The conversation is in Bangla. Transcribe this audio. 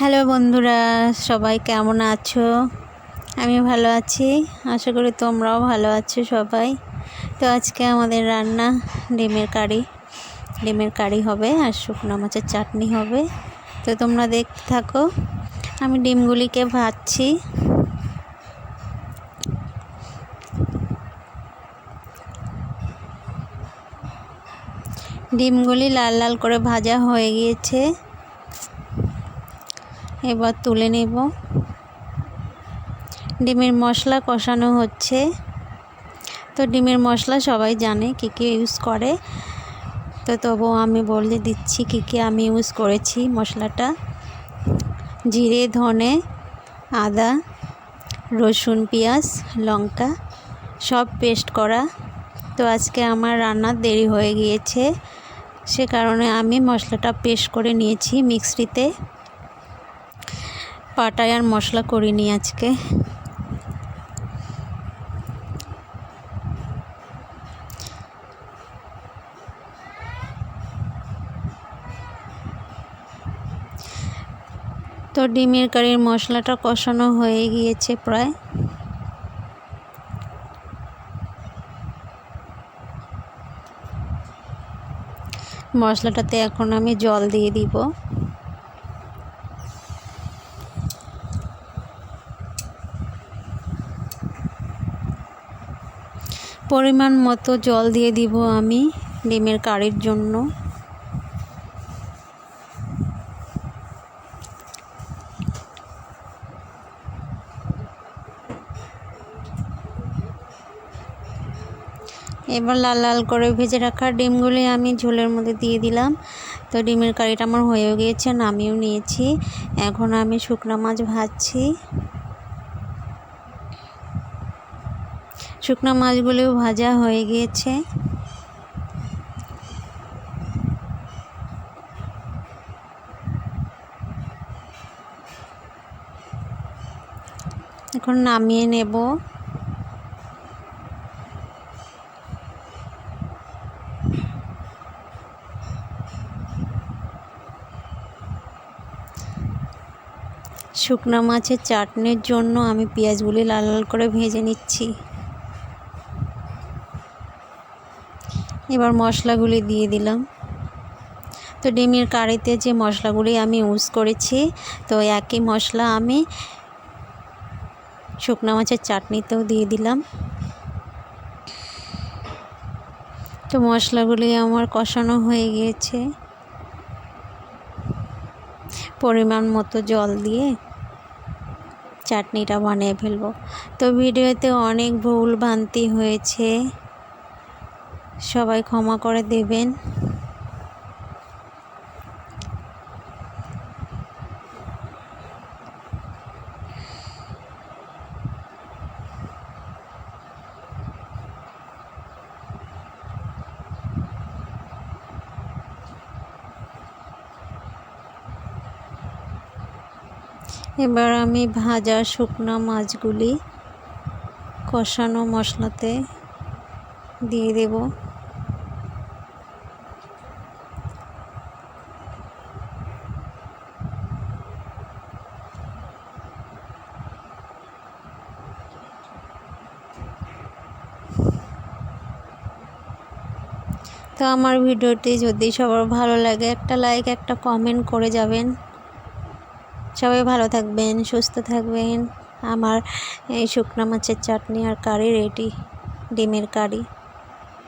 হ্যালো বন্ধুরা, সবাই কেমন আছো? আমি ভালো আছি, আশা করি তোমরাও ভালো আছো সবাই। তো আজকে আমাদের রান্না ডিমের কারি। ডিমের কারি হবে আর শুকনো মাছের চাটনি হবে। তো তোমরা দেখতে থাকো, আমি ডিমগুলিকে ভাজছি। ডিমগুলি লাল লাল করে ভাজা হয়ে গিয়েছে। এবার তুলে নেব। ডিমের মশলা কষানো হচ্ছে। তো ডিমের মশলা সবাই জানে কী কী ইউজ করে। তো তবুও আমি বলে দিচ্ছি কী কী আমি ইউজ করেছি মশলাটা। জিরে, ধনে, আদা, রসুন, পেঁয়াজ, লঙ্কা সব পেস্ট করা। তো আজকে আমার রান্নার দেরি হয়ে গিয়েছে। সে কারণে আমি মশলাটা পেস্ট করে নিয়েছি মিক্সিতে পাটায় আর মশলা করিনি আজকে। তো ডিমের কারির মশলাটা কষানো হয়ে গিয়েছে প্রায়। মশলাটাতে এখন আমি জল দিয়ে দিব। পরিমাণ মতো জল দিয়ে দিব আমি ডিমের কারির জন্য। এবার লাল লাল করে ভেজে রাখা ডিমগুলি আমি ঝোলের মধ্যে দিয়ে দিলাম। তো ডিমের কারিটা আমার হয়েও গিয়েছে, নামিয়েও নিয়েছি। এখন আমি শুকনো মাছ ভাজছি। শুকনো মাছগুলিও ভাজা হয়ে গিয়েছে। এখন নামিয়ে নেব। শুকনো মাছের চাটনির জন্য আমি পেঁয়াজগুলি লাল লাল করে ভেজে নিচ্ছি। এবার মশলাগুলি দিয়ে দিলাম। তো ডিমের কারিতে যে মশলাগুলি আমি ইউজ করেছি, তো একই মশলা আমি শুকনো মাছের চাটনিতেও দিয়ে দিলাম। তো মশলাগুলি আমার কষানো হয়ে গিয়েছে। পরিমাণ মতো জল দিয়ে চাটনিটা বানিয়ে ফেলব। তো ভিডিওতে অনেক ভুল ভ্রান্তি হয়েছে। সবাই ক্ষমা করে দেবেন। এবার আমি ভাজা শুকনো মাছগুলি কষানো মশলাতে দিয়ে দেব। তো আমার ভিডিওটি যদি সবার ভালো লাগে, একটা লাইক একটা কমেন্ট করে যাবেন। সবাই ভালো থাকবেন, সুস্থ থাকবেন। আমার এই শুকনো মাছের চাটনি আর কারি, রেডি, ডিমের কারি।